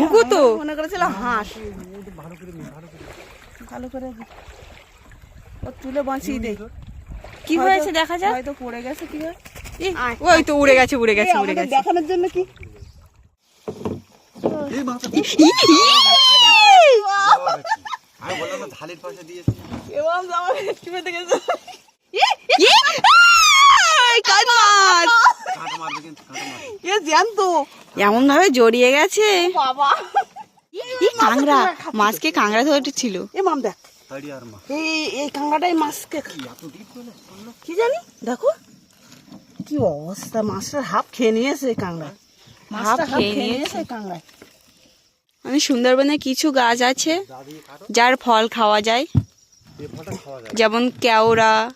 ঘুঘু তো। মনে করেছিলাম হাঁস। ভালো করে নি ভালো করে ভালো করে ও তুলে বাঁচিয়ে দে। কি হয়েছে দেখা যাক? হয়তো পড়ে গেছে কি হয়? ওই তো উড়ে গেছে উড়ে গেছে উড়ে গেছে। দেখানোর জন্য কি? এই আমি বললাম না ঝালের পাশে দিয়েছি। এবং আমার একটু বেঁধে এমন ভাবে জড়িয়ে গেছে। কাংড়া। মাছকে কাংড়া ধরে ছিল। এ মাম দেখ। তাড়ি আর মা এই এই কাঁকড়াটাই মাছকে খা- এত ডিপ বলে কি জানি? দেখো। কি অবস্থা। মাছটার হাফ খেয়ে নিয়েছে হাফ খেয়ে নিয়েছে। মানে সুন্দরবনে কিছু গাছ আছে যার ফল খাওয়া যায়। এই ফলটা খাওয়া যায়। যেমন কেওড়া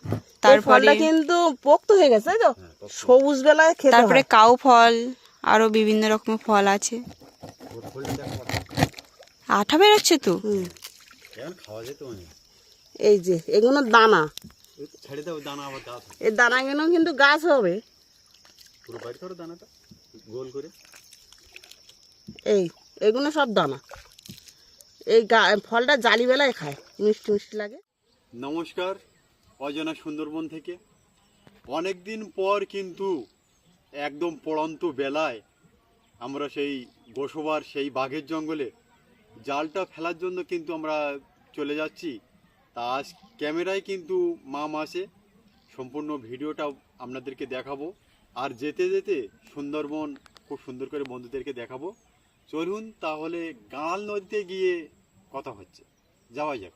তারপরে কিন্তু পোক্ত হয়ে গেছে তাই তো? সবুজ বেলায় খেতে তারপরে কাউ ফল আরও বিভিন্ন রকমের ফল আছে। আঠা বেরোচ্ছে তো? এই যে এগুলো দানা। এই তো ছেড়ে দাও দানা আবার দানাগুলো কিন্তু গাছ হবে? পুরো বাইর করো দানাটা গোল করে। এই এগুলো সব দানা। এই গা- ফলটা জালি বেলায় খায় মিষ্টি মিষ্টি লাগে। নমস্কার অজানা সুন্দরবন থেকে। অনেক দিন পর কিন্তু একদম পড়ন্ত বেলায় আমরা সেই গোসবার সেই বাঘের জঙ্গলে জালটা ফেলার জন্য কিন্তু আমরা চলে যাচ্ছি। তা আজ ক্যামেরায় কিন্তু মা মাসে সম্পূর্ণ ভিডিওটা আপনাদেরকে দেখাবো। আর যেতে যেতে সুন্দরবন খুব সুন্দর করে বন্ধুদেরকে দেখাবো। চলুন তাহলে গাঁল নদীতে গিয়ে কথা হচ্ছে। যাওয়া যাক।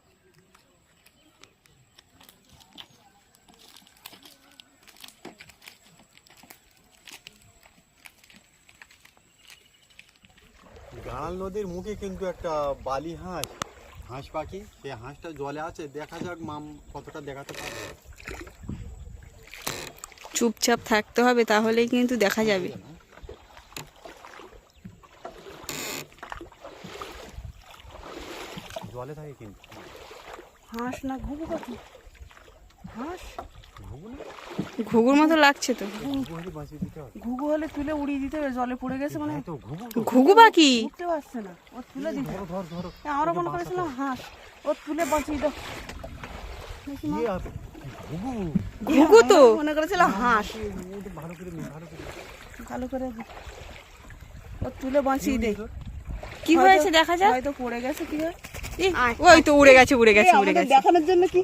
গাঁড়াল নদীর মুখে কিন্তু একটা বালি হাঁস হাঁস পাখি সেই হাঁসটা জলে আছে দেখা যাক মাম কতটা দেখাতে পারবে। চুপচাপ থাকতে হবে তাহলেই কিন্তু দেখা যাবে। জলে থাকে কিন্তু। হাঁস না ঘুঘু পাখি? হাঁস? ঘুঘুর মতো লাগছে তো। ঘুঘু হলে বাঁচিয়ে দিতে হবে ঘুঘু হলে তুলে উড়িয়ে দিতে হবে জলে পড়ে গেছে মানে। হ্যাঁ তো ঘুঘু। ঘুঘু পাখি উঠতে পারছে না ও তুলে দিতে। আমরা মনে করেছিলাম হাঁস ও তুলে বাঁচিয়ে দাও। ঘুঘু? ঘুঘু তো। মনে করেছিলাম হাঁস। ভালো করে নি ভালো করে ভালো করে দি। ও তুলে বাঁচিয়ে দে। কি হয়েছে দেখা যাক? হয়তো পড়ে গেছে কি হয়? ওই তো উড়ে গেছে উড়ে গেছে উড়ে গেছে। দেখানোর জন্য কি?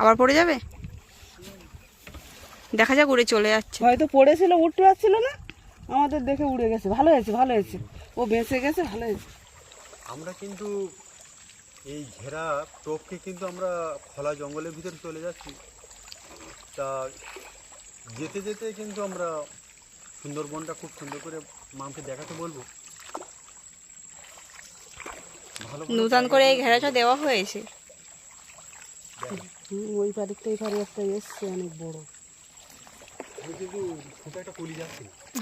আবার পড়ে যাবে? দেখা যাক উড়ে চলে যাচ্ছে। হয়তো পড়েছিল উঠতে পারছিল না। আমাদের দেখে উড়ে গেছে। ভালো হয়েছে ভালো হয়েছে। ও বেঁচে গেছে ভালো হয়েছে। আমরা কিন্তু এই ঘেরা টোপকে কিন্তু আমরা খোলা জঙ্গলের ভিতরে চলে যাচ্ছি। তা যেতে যেতে কিন্তু আমরা সুন্দরবনটা খুব সুন্দর করে মামকে দেখাতে বলব। নূতন করে এই ঘেরাটা দেওয়া হয়েছে। ওই পাড়ির এই পাড়ি একটা এসছে অনেক বড় আমি কিন্তু ছোটো একটা কলি যাচ্ছি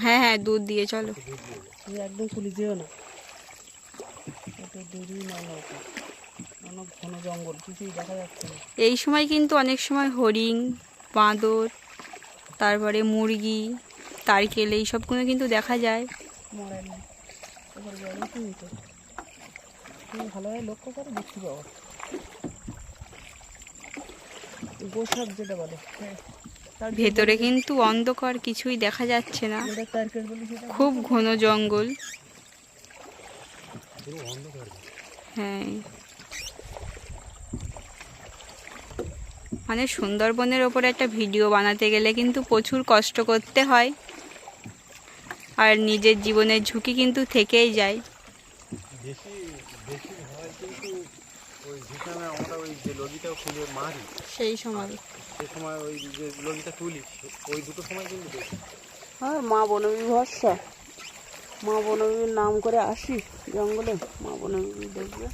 হ্যাঁ হ্যাঁ দুধ দিয়ে চলো। একদম খুলি যেও না। এই সময় কিন্তু অনেক সময় হরিণ বাঁদর তারপরে মুরগি তারকেল এই সবগুলো কিন্তু দেখা যায়। ভালোভাবে লক্ষ্য করে দেখতে পাবো গোসাপ যেটা বলে হ্যাঁ। ভেতরে কিন্তু অন্ধকার কিছুই দেখা যাচ্ছে না। খুব ঘন জঙ্গল। হ্যাঁ। মানে সুন্দরবনের ওপরে একটা ভিডিও বানাতে গেলে কিন্তু প্রচুর কষ্ট করতে হয়। আর নিজের জীবনের ঝুঁকি কিন্তু থেকেই যায়। সেই সময়। সে সময় ওই যে লগিটা তুলি, ওই দুটো সময় কিন্তু হ্যাঁ মা বনবী ভরসা। মা বনবীর নাম করে আসি জঙ্গলে, মা বনবী দেখবে।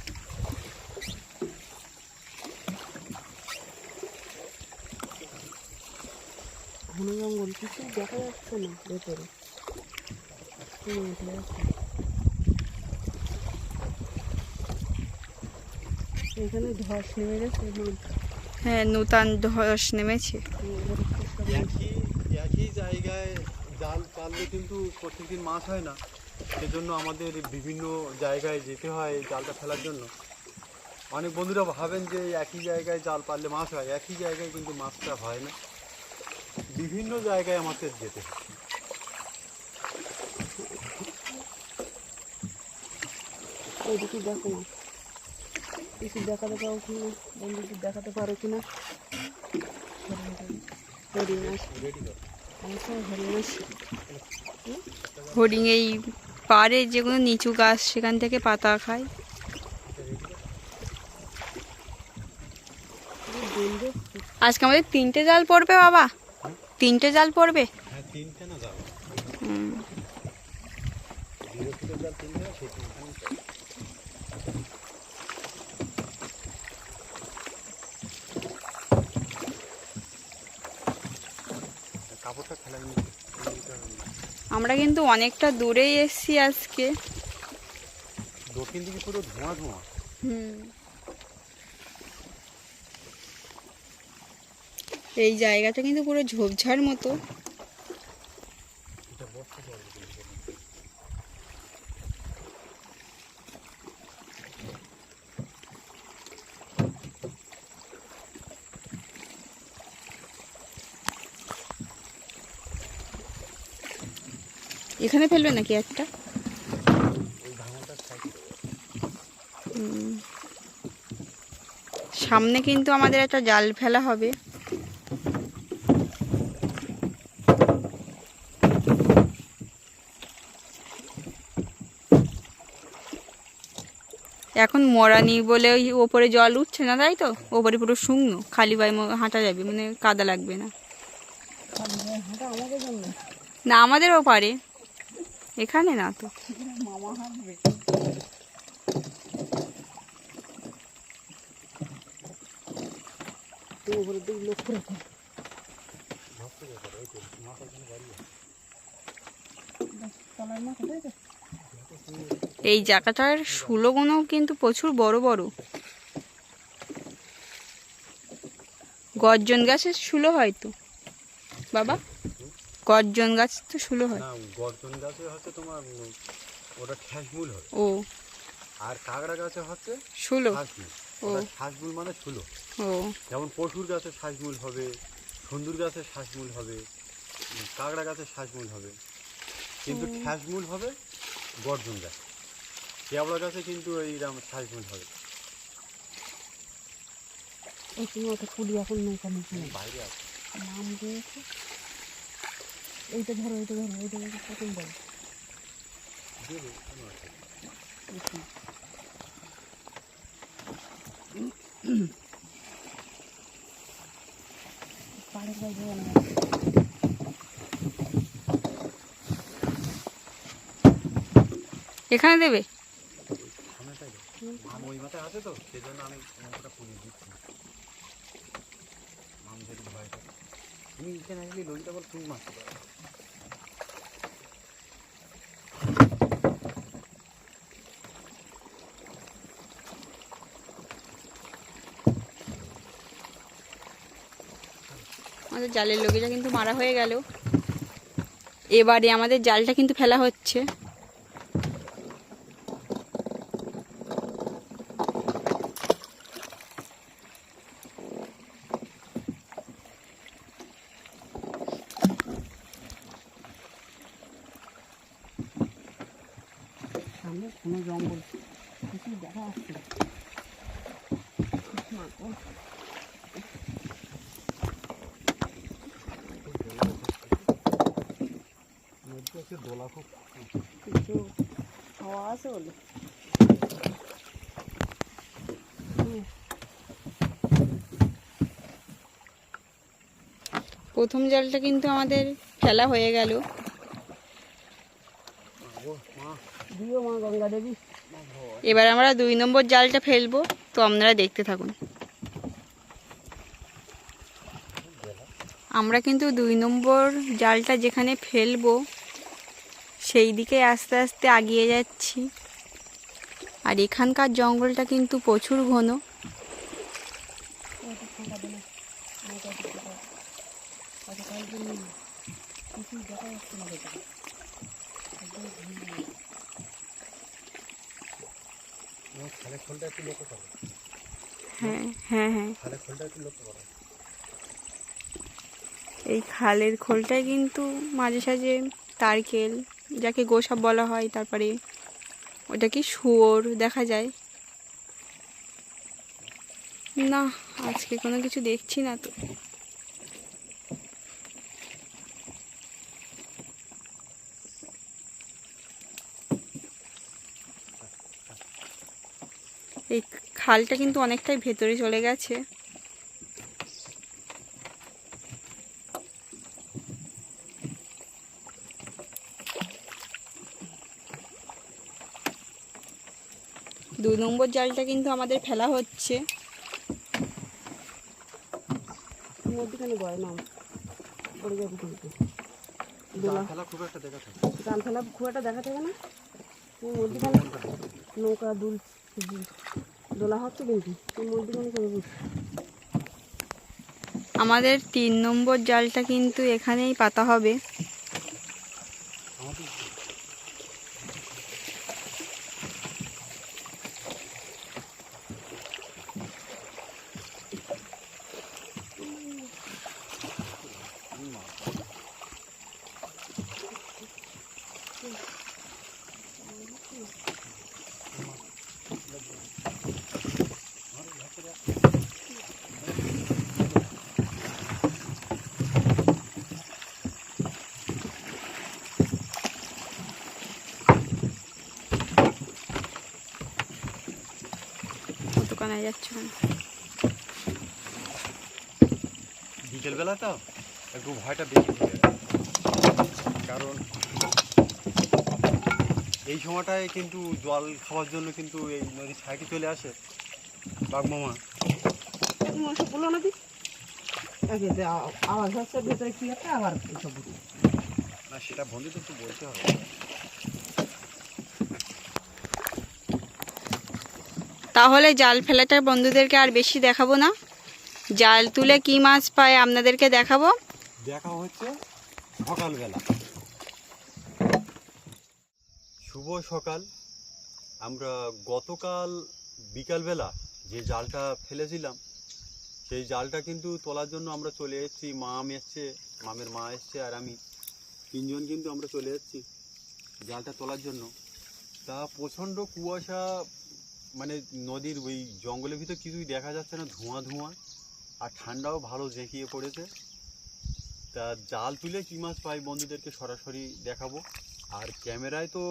ঘন জঙ্গল, কিছু দেখা যাচ্ছে না ভেতরে। এখানে ধস নেমে গেছে হ্যাঁ নূতন ধস নেমেছে। একই একই জায়গায় জাল পারলে কিন্তু প্রত্যেকদিন মাছ হয় না। সেজন্য আমাদের বিভিন্ন জায়গায় যেতে হয় জালটা ফেলার জন্য। অনেক বন্ধুরা ভাবেন যে একই জায়গায় জাল পারলে মাছ হয় একই জায়গায় কিন্তু মাছটা হয় না। বিভিন্ন জায়গায় আমাদের যেতে হয়। ওইদিকে দেখো। কিছু দেখাতে পারো কিনা? বন্ধুদের দেখাতে পারো কি না হরিণ হরিং এই পাড়ে কোনো নিচু গাছ সেখান থেকে পাতা খায়। আজকে আমাদের তিনটে জাল পড়বে বাবা। তিনটে জাল পড়বে হ্যাঁ তিনটে না যাবে হুম। বিরক্তিকর জাল তিনটে না সেই তিনখানেই যাবে। কাপড়টা ফেলাই নিতে নিতে হবে না। আমরা কিন্তু অনেকটা দূরেই এসছি আজকে। দক্ষিণ দিকে পুরো ধোঁয়া ধোঁয়া। হুম। এই জায়গাটা কিন্তু পুরো ঝোপঝাড় মতো এটা বর্ষা জল কিন্তু। এখানে ফেলবে নাকি একটা। সামনে কিন্তু আমাদের একটা জাল ফেলা হবে। এখন মরা মরানি বলে ওই ওপরে জল উঠছে না তাই তো? ওপরে পুরো শুকনো খালি পায়ে হাঁটা যাবে মানে কাদা লাগবে না। আমাদের না আমাদেরও পারে। এখানে না তো। এই জায়গাটার শুলোগুলো কিন্তু প্রচুর বড় বড়। গর্জন গাছের শুলো হয় তো বাবা? গর্জন গাছ তো শুলো হয়। না গর্জন গাছে হচ্ছে তোমার ওটা ঠ্যাসমূল হয়। ও। আর কাঁকড়া গাছে হচ্ছে শুলো। শ্বাসমূল ও। ওটা শ্বাসমূল মানে শুলো। ও। যেমন পশুর গাছে শ্বাসমূল হবে সুন্দর গাছে শ্বাসমূল হবে কাঁকড়া গাছে শ্বাসমূল হবে। কিন্তু ঠ্যাসমূল হবে গর্জন গাছ। কেবলা গাছে কিন্তু এইরকম শ্বাসমূল হবে। ওটা কুড়ি এখন নৌকা নিচে বাইরে আছে। নাম দিয়েছে? এইটা ধরো এইটা ধরো এইটা প্রথম বলো। পাড়ের এখানে দেবে? ওই মাথায় আছে তো সেই জন্য আমি পুড়িয়ে দিচ্ছি। মাম যদি ভয় তুমি এখানে আসলে লইটা বল তুমি মারতে পারো আমাদের জালের লোকেরা কিন্তু মারা হয়ে গেল। এবারে আমাদের জালটা কিন্তু ফেলা হচ্ছে সামনে কোনো জঙ্গল কিছুই দেখা যাচ্ছে না মা গো, নদী আছে দোলা খুব কিছু বলে প্রথম জালটা কিন্তু আমাদের ফেলা হয়ে গেল। এবার আমরা দুই নম্বর জালটা ফেলব তো আপনারা দেখতে থাকুন। আমরা কিন্তু দুই নম্বর জালটা যেখানে ফেলব সেই দিকে আস্তে আস্তে আগিয়ে যাচ্ছি। আর এখানকার জঙ্গলটা কিন্তু প্রচুর ঘন। হ্যাঁ হ্যাঁ হ্যাঁ। এই খালের খোলটায় কিন্তু মাঝে সাঝে তারকেল যাকে গোসাপ বলা হয়, তারপরে ওটা কি শুয়োর দেখা যায়। না, আজকে কোনো কিছু দেখছি না তো। এই খালটা কিন্তু অনেকটাই ভেতরে চলে গেছে। দু নম্বর জালটা কিন্তু আমাদের ফেলা হচ্ছে। খুব একটা দেখা থাকে। না। মধ্যখানে নৌকা দুল দোলা হচ্ছে কিন্তু। মধ্যখানে করে বুঝ আমাদের তিন নম্বর জালটা কিন্তু এখানেই পাতা হবে আমাদের দোকানে যাচ্ছ কেন বিকেলবেলা তো? একটু ভয়টা বেশি থাকে কারণ এই সময়টায় কিন্তু জল খাওয়ার জন্য কিন্তু এই নদীর সাইডে চলে আসে। বাঘমামা বলো না দি। আওয়াজ হচ্ছে ভেতরে কি একটা আবার এসব বলি। না সেটা একটু বলতে হবে। তাহলে জাল ফেলাটা বন্ধুদেরকে আর বেশি দেখাবো না? জাল তুলে কি মাছ পায় আপনাদেরকে দেখাবো? দেখা হচ্ছে সকালবেলা। শুভ সকাল। আমরা গতকাল বিকালবেলা যে জালটা ফেলেছিলাম, সেই জালটা কিন্তু তোলার জন্য আমরা চলে এসেছি। মাম এসছে, মামের মা এসছে আর আমি। তিনজন কিন্তু আমরা চলে এসেছি জালটা তোলার জন্য। তা প্রচণ্ড কুয়াশা মানে নদীর ওই জঙ্গলের ভিতর কিছুই দেখা যাচ্ছে না, ধোঁয়া ধোঁয়া। আর ঠান্ডাও ভালো জেঁকিয়ে পড়েছে। তা জাল তুলে কী মাছ পাই বন্ধুদেরকে সরাসরি দেখাবো। আর ক্যামেরায় তো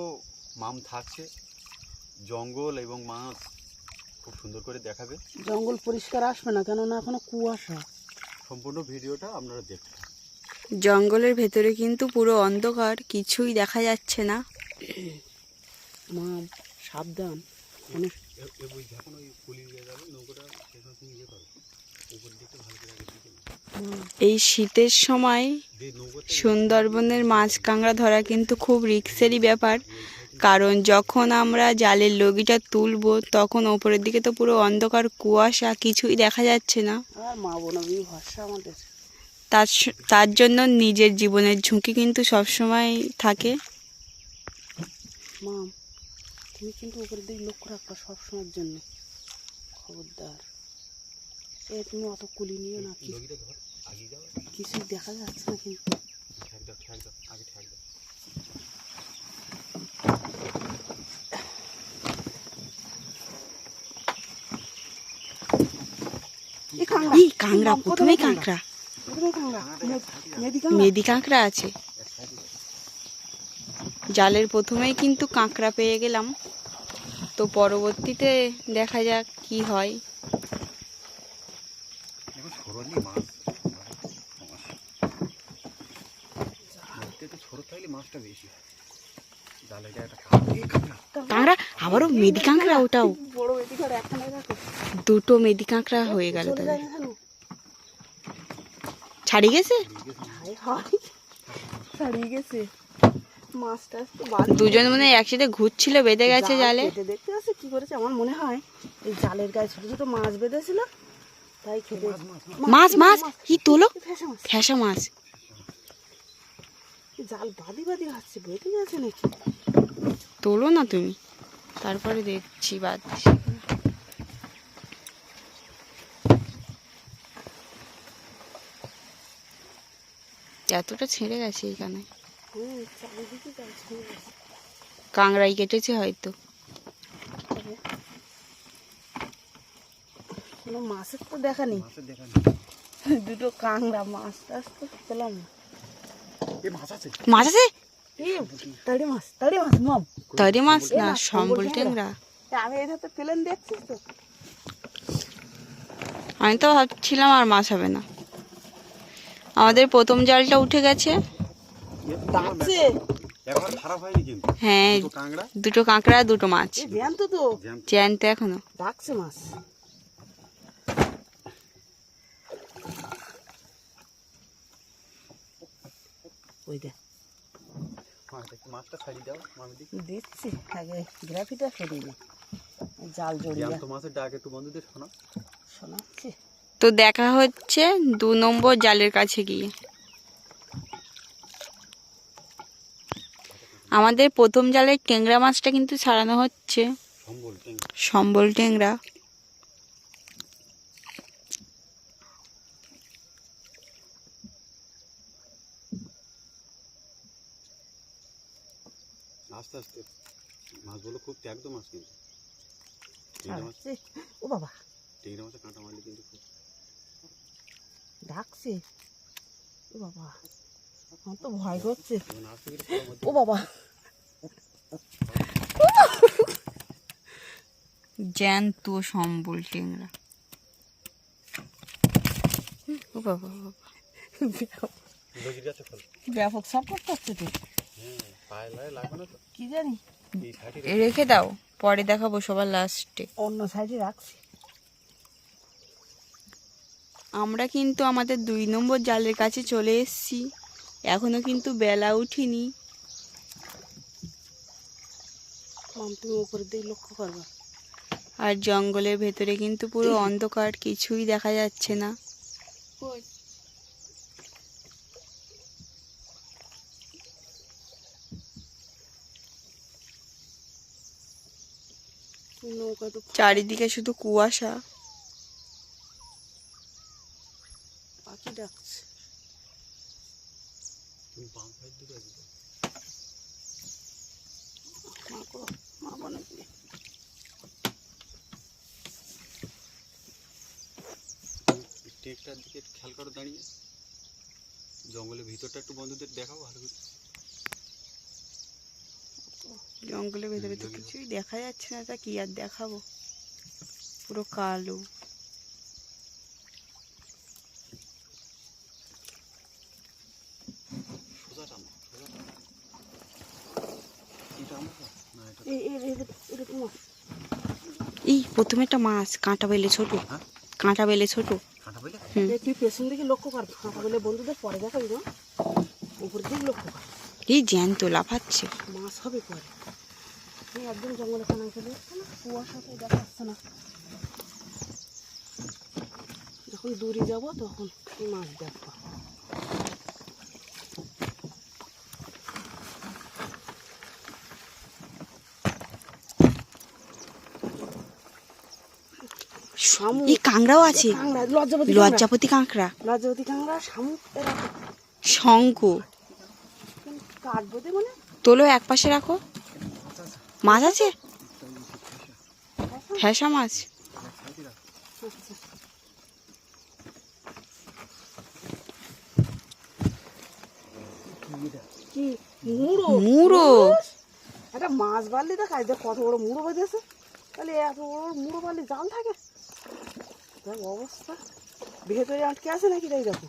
মাম থাকছে। জঙ্গল এবং মাছ খুব সুন্দর করে দেখাবে। জঙ্গল পরিষ্কার আসবে না কেননা এখনও কুয়াশা সম্পূর্ণ ভিডিওটা আপনারা দেখবেন। জঙ্গলের ভেতরে কিন্তু পুরো অন্ধকার কিছুই দেখা যাচ্ছে না। মা সাবধান। এই শীতের সময় সুন্দরবনের মাছ কাঁকড়া ধরা কিন্তু খুব রিক্সেরই ব্যাপার। কারণ যখন আমরা জালের লগিটা তুলবো তখন ওপরের দিকে তো পুরো অন্ধকার কুয়াশা কিছুই দেখা যাচ্ছে না। তার তার জন্য নিজের জীবনের ঝুঁকি কিন্তু সবসময় থাকে। মা তুমি কিন্তু উপরের দিকে লক্ষ্য রাখবা সবসময়ের জন্য। খবরদার। এ তুমি অত কুলি নিও না কি লগিটা ধর আগে যাও। কিছুই দেখা যাচ্ছে না কিন্তু। এই কাঁকড়া। প্রথমে কাঁকড়া মেদি কাঁকড়া আছে। জালের প্রথমেই কিন্তু কাঁকড়া পেয়ে গেলাম। তো পরবর্তীতে দেখা যাক কি হয় এখন সরলি মাছ নদীতে তো ছোট থাকলে মাছটা বেশি হয় জালে এটা একটা কাঁকড়া এই কাঁকড়া আবারও মেদি কাঁকড়া ওটাও। দুটো মেদি কাঁকড়া হয়ে গেল চলে তাহলে। যায় এখানে। ছাড়ি গেছে? ছাড়িয়ে গেছে। দুজন মানে একসাথে ঘুরছিল বেঁধে গেছে জালে। দেখতে আছে কি করেছে আমার মনে হয়। এই জালের গায়ে ছোট ছোট মাছ বেঁধেছিল তাই খেতে মাছ মাছ কি তোলো? ফ্যাসা মাছ। জাল বাদি বাদি হচ্ছে বেঁধে গেছে নাকি? তোলো না তুমি। তারপরে দেখছি বাদ এতটা ছেড়ে গেছে এখানে। হুম কাংড়াই কেটেছে হয়তো। কোনো মাছের তো দেখা নেই। দুটো কাংড়া মাছ টাছ তো পেলাম মাছ আছে? মাছ আছে? তাড়ি মাছ তাড়ি মাছ মাম তারি মাছ না সম্বল ট্যাংরা আমি এই ধাতে প্লেন দেখছিস তো। আমি তো ভাবছিলাম আর মাছ হবে না। আমাদের প্রথম জালটা উঠে গেছে। হ্যাঁ দুটো কাঁকড়া? দুটো মাছ। জ্যান্ত এখনও। ডাকছে মাছ। ওই দেখ। মাছটা ছাড়িয়ে দাও দিচ্ছি আগে গ্রাফিটা সরিয়ে জাল জড়িয়ে। জ্যান্ত মাছের একটু বন্ধুদের শোনা শোনাচ্ছি। তো দেখা হচ্ছে দু নম্বর জালের কাছে গিয়ে। আমাদের প্রথম জালের ট্যাংরা মাছটা কিন্তু ছাড়ানো হচ্ছে। সম্বল ট্যাংরা। আস্তে আস্তে মাছগুলো খুব ত্যাগ্ধ মাছ কিন্তু। টেংরা ছাড়াচ্ছি ও বাবা। টেংরা মাছে কাঁটা মারলে কিন্তু খুব ডাকছে। ও বাবা আমার তো ভয় করছে। ও বাবা। জ্যান্ত সম্বল ট্যাংরা ও বাবা ও বাবা। ব্যাপক সাপোর্ট করছে তো। কি জানি? রেখে দাও পরে দেখাবো সবার লাস্টে। অন্য সাইডে রাখছি। আমরা কিন্তু আমাদের দুই নম্বর জালের কাছে চলে এসেছি। এখনও কিন্তু বেলা উঠিনি। মাম তুমি উপরের দিকে লক্ষ্য করবা। আর জঙ্গলের ভেতরে কিন্তু পুরো অন্ধকার কিছুই দেখা যাচ্ছে না। চারিদিকে শুধু কুয়াশা। পাখি ডাকছে। দিকে খেয়াল করো দাঁড়িয়ে। জঙ্গলের ভিতরটা একটু বন্ধুদের দেখাও ভালো করে। জঙ্গলের ভেতরে তো কিছুই দেখা যাচ্ছে না তা কি আর দেখাবো? পুরো কালো। এই প্রথমে একটা মাছ কাঁটা বেলে ছোট। হ্যাঁ? কাঁটা বেলে ছোট। কাঁটা তুই পেছন দিকে লক্ষ্য কর ফাঁকা বলে বন্ধুদের পরে দেখাবি না? উপর দিকে লক্ষ্য কর। এই জ্যান্ত লাফাচ্ছে। মাছ হবে পরে। একদম জঙ্গলে কানাই চলে না কুয়াশাতে দেখা যাচ্ছে না। যখন দূরে যাব তখন মাছ দেখব। এই কাঁকড়াও আছে। লজ্জাপতি কাঁকড়া। লজ্জাপতি কাঁকড়া। শামুক শঙ্খ। তোলো এক পাশে রাখো। মাছ আছে? ফ্যাসা মাছ? মুড়ো? একটা মাছ বাড়লি দেখ কত বড় মুড়ো বেঁধেছে। তাহলে এত বড় মুড়ো বাড়লি জাল থাকে। অবস্থা। ভেতরে আটকে আছে নাকি তাই দেখো।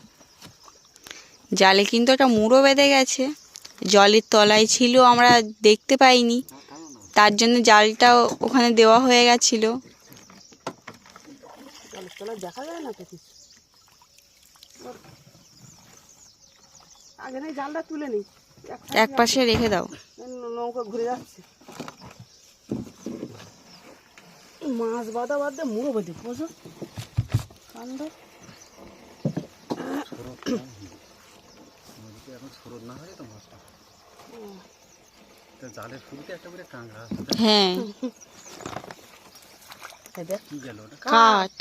জালে কিন্তু একটা মুড়ো বেঁধে গেছে। জলের তলায় ছিল আমরা দেখতে পাইনি। তার জন্য জালটা ওখানে দেওয়া হয়ে গেছিল। দেখা যায় না আগে নেই জালটা তুলে নিই এক পাশে রেখে দাও। নৌকা ঘুরে যাচ্ছে। মাছ বাঁধতে মুড়ো কাণ্ড। এখন না হয় তো মাছটা জালের শুরুতে একটা করে কাঁকড়া আছে হ্যাঁ এই দেখ কি গেল ওটা কাঠ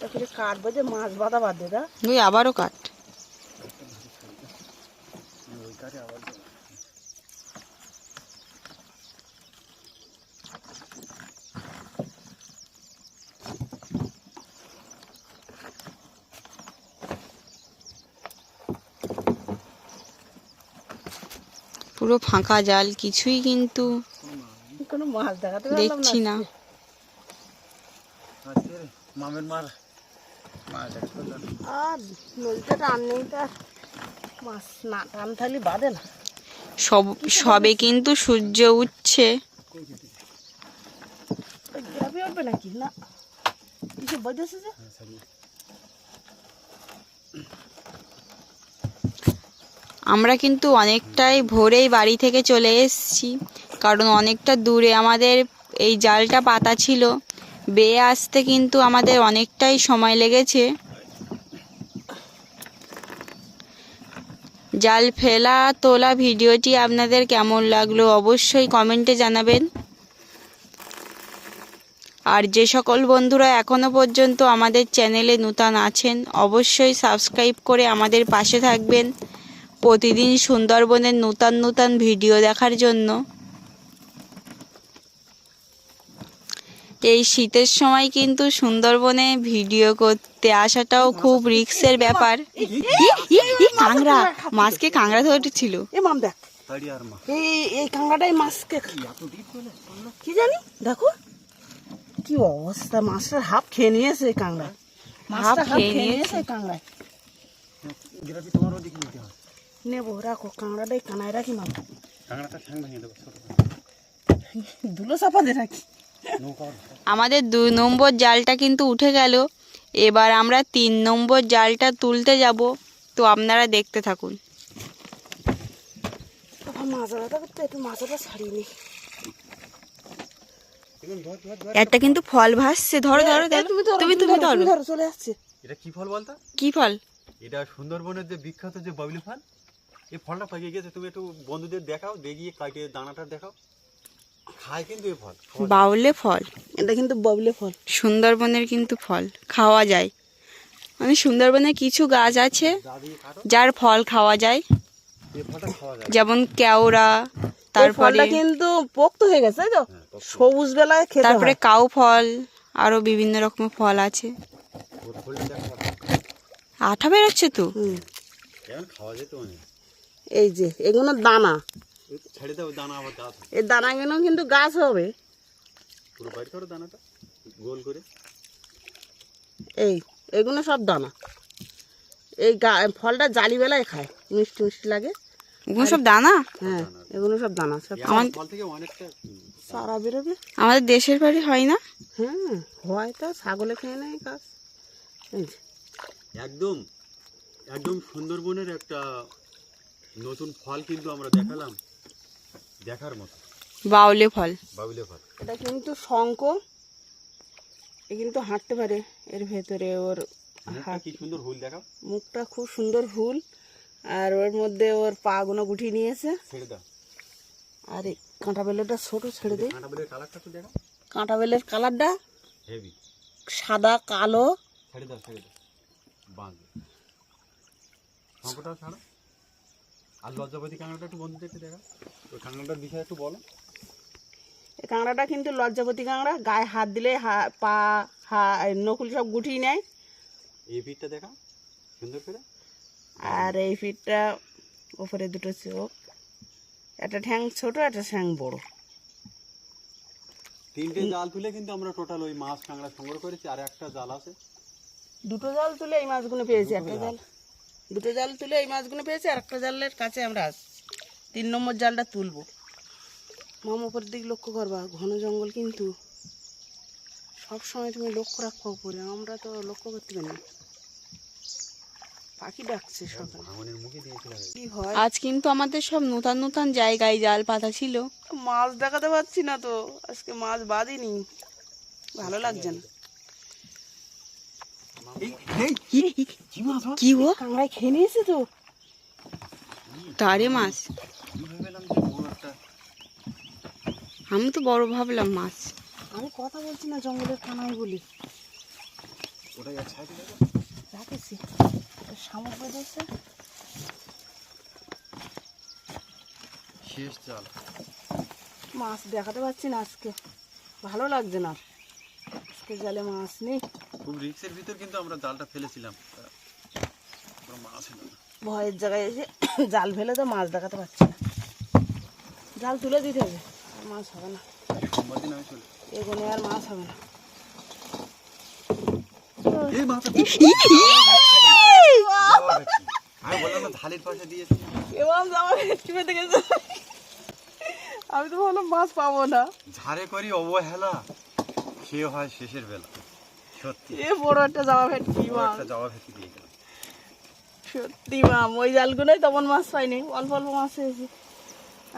তারপরে কাটবো যে মাছ বাঁধা বাঁধে দা ওই আবারও কাঠ পুরো ফাঁকা জাল কিছুই কিন্তু মাছ দেখাতে দেখছি না। মামের মার সব সবে কিন্তু সূর্য উঠছে। নাকি? না। কিছু বাজেছে যে হ্যাঁ, সারিয়ে। আমরা কিন্তু অনেকটাই ভোরেই বাড়ি থেকে চলে এসেছি। কারণ অনেকটা দূরে আমাদের এই জালটা পাতা ছিল। বেয়ে আসতে কিন্তু আমাদের অনেকটাই সময় লেগেছে। জাল ফেলা, তোলা ভিডিওটি আপনাদের কেমন লাগল অবশ্যই কমেন্টে জানাবেন। আর যে সকল বন্ধুরা এখনও পর্যন্ত আমাদের চ্যানেলে নূতন আছেন, অবশ্যই সাবস্ক্রাইব করে আমাদের পাশে থাকবেন। প্রতিদিন সুন্দরবনের নূতন নূতন ভিডিও দেখার জন্য। এই শীতের সময় কিন্তু সুন্দরবনে ভিডিও করতে আসাটাও খুব রিস্কের ব্যাপার। কাংড়া মাছকে কাংড়া ধরেছিল এ মাম দেখ। তাড়ি আর মা এই এই কাঁকড়াটাই মাছকে কি জানি? দেখো। কি অবস্থা মাছটার হাফ খেয়ে নিয়েছে মাছটা হাফ খেয়ে নিয়েছে। নিয়েছে। এই কাঁকড়ায়। গ্রাফি তোমার ওদিকে নিতে হয়। নেব রাখো কাঁকড়াটাই কানায় রাখি ছোট দুলো চাপা রাখি আমাদের দুই নম্বর জালটা কিন্তু উঠে গেল। এবার আমরা তিন নম্বর জালটা তুলতে যাব। তো আপনারা দেখতে থাকুন। একটু কিন্তু ফল ভাসছে। ধরো ধরো তুমি তুমি ধরো ধরো চলে আসছে। এটা কি ফল বলতো? কি ফল? এটা সুন্দরবনের যে বিখ্যাত যে বাবলি ফল। এই ফলটা পাকিয়ে গেছে তুমি একটু বন্ধুদের দেখাও দেখিয়ে কাটিয়ে দানাটা দেখাও। খায় কিন্তু এই ফল। বাউলে ফল এটা কিন্তু ববলে ফল। সুন্দরবনের কিন্তু ফল খাওয়া যায়। মানে সুন্দরবনে কিছু গাছ আছে যার ফল খাওয়া যায়। এই ফলটা খাওয়া যায়। যেমন কেওড়া তারপরে কিন্তু পোক্ত হয়ে গেছে তাই তো? হ্যাঁ, সবুজ বেলায় খেতে তারপরে কাউ ফল আরও বিভিন্ন রকমের ফল আছে। আঠা বেরোচ্ছে তো? খাওয়া যেত অনেক এই যে এগুলো দানা। এই দানা আবার গাছ। এই দানাগুলো কিন্তু গাছ হবে। পুরো বাইর করো দানাটা গোল করে। এই এগুলো সব দানা। এই গা- ফলটা জালি বেলায় খায় মিষ্টি মিষ্টি লাগে। ওগুলো সব দানা? হ্যাঁ এগুলো সব দানা সব সারা বেরোবে? আমাদের দেশের বাড়ি হয় না? হ্যাঁ হয় তো ছাগলে খেয়ে নেয় গাছ। একদম একদম সুন্দরবনের একটা নতুন ফল কিন্তু আমরা দেখালাম। দেখার মতো। বাউলে ফল। বাবুলে ফল। এটা কিন্তু শঙ্খ। এ কিন্তু হাঁটতে পারে। এর ভেতরে ওর মুখটা কি সুন্দর হুল দেখাও। মুখটা খুব সুন্দর হুল। আর ওর মধ্যে ওর পা গুলো গুটিয়ে নিয়েছে। ছেড়ে দাও। আর এই কাঁটা বেলেটা ছোট ছেড়ে দে। কাঁটা বলে কালারটা তো দেখাও। কাঁটা বেলের কালারটা হেভি সাদা কালো। ছেড়ে দাও ছেড়ে দাও। ছাড়ো। আর লজ্জাপতি কাঁকড়াটা একটু দেখাও ওই কাঁকড়াটার বিষয়ে একটু বলো। এই কাঁকড়াটা কিন্তু লজ্জাপতি কাঁকড়া গায়ে হাত দিলে হা- পা হা নকুল সব গুটিয়ে নেয়। এই পিঠটা দেখাও সুন্দর করে। আর এই ফিটটা ওপরে দুটো চোখ। একটা ঠ্যাং ছোট একটা ঠ্যাং বড়। তিনটে জাল তুলে কিন্তু আমরা টোটাল ওই মাছ কাঁকড়া সংগ্রহ করেছি আর একটা জাল আছে। দুটো জাল তুলে এই মাছগুলো পেয়েছি একটা জাল। দুটো জাল তুলে এই মাছগুলো পেয়েছি আর একটা জালের কাছে আমরা আসছি তিন নম্বর জালটা তুলবো। মাম উপর দিক লক্ষ্য করবা ঘন জঙ্গল কিন্তু সব সময় তুমি লক্ষ্য রাখব উপরে আমরা তো লক্ষ্য করতে পারি না। পাখি ডাকছে সকালে ভাঙনের মুখে দিয়েছিলাম কি হয়? আজ কিন্তু আমাদের সব নূতন নূতন জায়গায় জাল পাতা ছিল। মাছ দেখাতে পাচ্ছি না তো আজকে মাছ বাঁধিনি ভালো লাগছে না। কি কি মাছ মাছ? কি ও কাঁকড়ায় খেয়ে নিয়েছে তো তারে মাছ আমি তো বড় ভাবলাম মাছ। আমি কথা বলছি না জঙ্গলের কানাই বলি। রাখেছি। শামুক বেঁধেছে শেষ জাল মাছ দেখাতে পাচ্ছি না আজকে। ভালো লাগছে না। আজকে জালে মাছ নেই। খুব রিক্সের ভিতর কিন্তু আমরা জালটা ফেলেছিলাম। মাছ ভয়ের জায়গায় এসে জাল ফেলে তো মাছ দেখাতে পাচ্ছি না। জাল তুলে দিতে হবে আর মাছ হবে না। এগোনে আর মাছ হবে না। আমি বললাম তো ভাবলাম মাছ পাবো না। ঝাড়ে করি অবহেলা। সে হয় শেষের বেলা। সত্যি। এ বড় একটা জামা বড় মাছ একটা ভেতি দিয়ে গেলাম। সত্যি মাম ওই জালগুলোই তেমন মাছ পাইনি অল্প অল্প মাছ পেয়েছি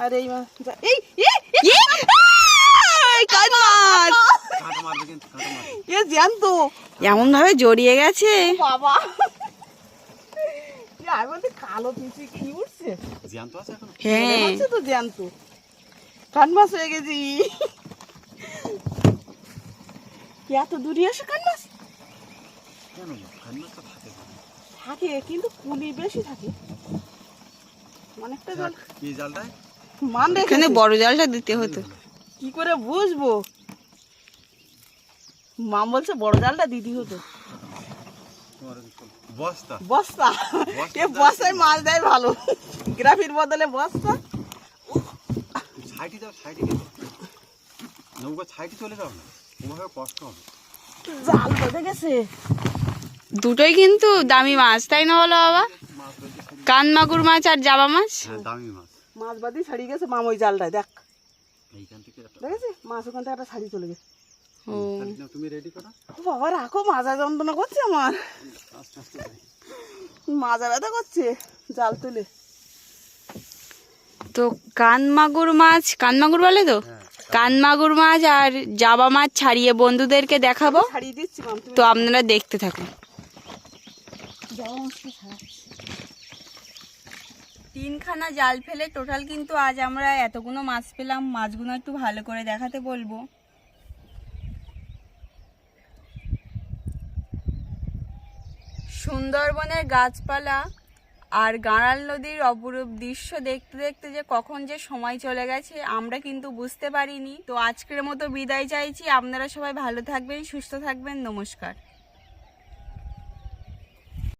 আর এই মাছ এই এমন ভাবে জড়িয়ে গেছে। বাবা। কালো কি উঠছে? জ্যান্ত আছে এখন? হ্যাঁ। তো জ্যান্ত। কান মাছ হয়ে গেছি। কি এত দূরে আসে কান কেন তো থাকে থাকে কিন্তু কুলি বেশি থাকে। অনেকটা জল। কি জালটায়? মান এখানে বড় জালটা দিতে হতো। কি করে বুঝব? মাম বলছে বড় জালটা দিদি হতো। বস্তা। বস্তা? এ বস্তায় মাছ দেয় ভালো। গ্রাফির বদলে বস্তা। সাইডে যাও সাইডে নৌকা সাইডে চলে যাও না? জাল বেঁধে গেছে। দুটোই কিন্তু দামি মাছ তাই না বলো বাবা? কান মাগুর মাছ আর জাবা মাছ? হ্যাঁ দামি মাছ। মাছ বাদি ছাড়িয়ে গেছে মাম ওই জালটায় দেখ। এইখান থেকে দেখেছি? মাছ ওখান থেকে একটা ছাড়িয়ে চলে গেছে। ও। তাহলে নাও, তুমি রেডি করো? বাবা রাখো মাজা যন্ত্রণা করছে আমার। মাজা ব্যথা করছে জাল তুলে। তো কান মাগুর মাছ কান মাগুর বলে তো? হ্যাঁ। কান মাগুর মাছ আর জাবা মাছ ছাড়িয়ে বন্ধুদেরকে দেখাবো। তো আপনারা দেখতে থাকুন। তিনখানা জাল ফেলে টোটাল কিন্তু আজ আমরা এতগুলো মাছ পেলাম মাছগুলো একটু ভালো করে দেখাতে বলব। সুন্দরবনের গাছপালা আর গাঁড়াল নদীর অপরূপ দৃশ্য দেখতে দেখতে যে কখন যে সময় চলে গেছে, আমরা কিন্তু বুঝতে পারিনি। তো আজকের মতো বিদায় চাইছি। আপনারা সবাই ভালো থাকবেন, সুস্থ থাকবেন। নমস্কার।